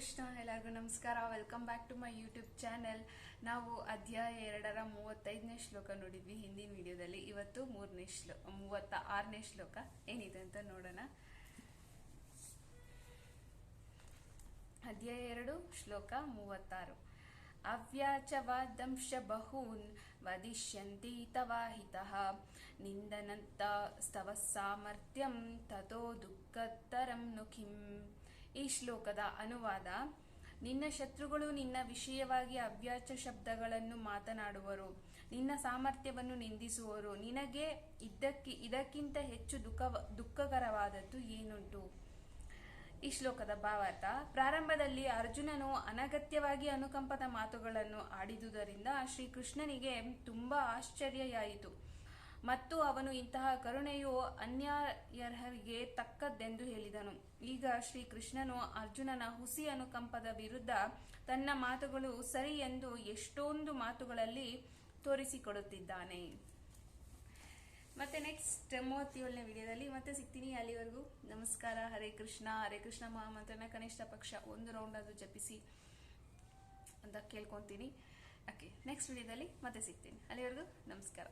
ಕೃಷ್ಣ ಎಲ್ಲರಿಗೂ ನಮಸ್ಕಾರ. Welcome back to my YouTube channel ನಾವು ಅಧ್ಯಾಯ ಎರಡರ ಮೂವತ್ತೈದನೇ ಶ್ಲೋಕ ನೋಡಿದ್ವಿ ಹಿಂದಿನ ವಿಡಿಯೋದಲ್ಲಿ. ಇವತ್ತು ಮೂರನೇ ಶ್ಲೋ, ಮೂವತ್ತ ಆರನೇ ಶ್ಲೋಕ ಏನಿದೆ ಅಂತ ನೋಡೋಣ. ಅಧ್ಯಾಯ ಎರಡು, ಶ್ಲೋಕ ಮೂವತ್ತಾರು. ಅವ್ಯಾಚವಾದಂಶ ಬಹೂನ್ ವದಿಷ್ಯಂತಿ ತವಾಹಿತಃ ನಿಂದನಂತ ಸ್ತವ ಸಾಮರ್ಥ್ಯಂ ತಥೋ ದುಃಖತರಂ ನು ಕಿಂ ಈ ಶ್ಲೋಕದ ಅನುವಾದ, ನಿನ್ನ ಶತ್ರುಗಳು ನಿನ್ನ ವಿಷಯವಾಗಿ ಅವ್ಯಾಚ ಶಬ್ದಗಳನ್ನು ಮಾತನಾಡುವರು, ನಿನ್ನ ಸಾಮರ್ಥ್ಯವನ್ನು ನಿಂದಿಸುವರು, ನಿನಗೆ ಇದಕ್ಕೆ ಇದಕ್ಕಿಂತ ಹೆಚ್ಚು ದುಃಖ, ದುಃಖಕರವಾದದ್ದು ಏನುಂಟು? ಈ ಶ್ಲೋಕದ ಭಾವಾರ್ಥ, ಪ್ರಾರಂಭದಲ್ಲಿ ಅರ್ಜುನನು ಅನಗತ್ಯವಾಗಿ ಅನುಕಂಪದ ಮಾತುಗಳನ್ನು ಆಡಿದುದರಿಂದ ಶ್ರೀಕೃಷ್ಣನಿಗೆ ತುಂಬಾ ಆಶ್ಚರ್ಯವಾಯಿತು ಮತ್ತು ಅವನು ಇಂತಹ ಕರುಣೆಯು ಅನ್ಯಾಯರ್ಹರಿಗೆ ತಕ್ಕದ್ದೆಂದು ಹೇಳಿದನು. ಈಗ ಶ್ರೀಕೃಷ್ಣನು ಅರ್ಜುನನ ಹುಸಿ ಅನುಕಂಪದ ವಿರುದ್ಧ ತನ್ನ ಮಾತುಗಳು ಸರಿ ಎಂದು ಎಷ್ಟೊಂದು ಮಾತುಗಳಲ್ಲಿ ತೋರಿಸಿಕೊಡುತ್ತಿದ್ದಾನೆ. ಮತ್ತೆ ನೆಕ್ಸ್ಟ್ ಮೂವತ್ತೇಳನೇ ವಿಡಿಯೋದಲ್ಲಿ ಮತ್ತೆ ಸಿಗ್ತೀನಿ ಅಲ್ಲಿವರೆಗೂ. ನಮಸ್ಕಾರ. ಹರೇ ಕೃಷ್ಣ. ಹರೇ ಕೃಷ್ಣ ಮಹಾಮಂತ್ರನ ಕನಿಷ್ಠ ಪಕ್ಷ. ಒಂದು ರೌಂಡ್ ಅದು ಜಪಿಸಿ ಅಂತ ಕೇಳ್ಕೊತೀನಿ. ಓಕೆ ನೆಕ್ಸ್ಟ್ ವಿಡಿಯೋದಲ್ಲಿ ಮತ್ತೆ ಸಿಗ್ತೀನಿ. ಅಲ್ಲಿವರೆಗೂ ನಮಸ್ಕಾರ.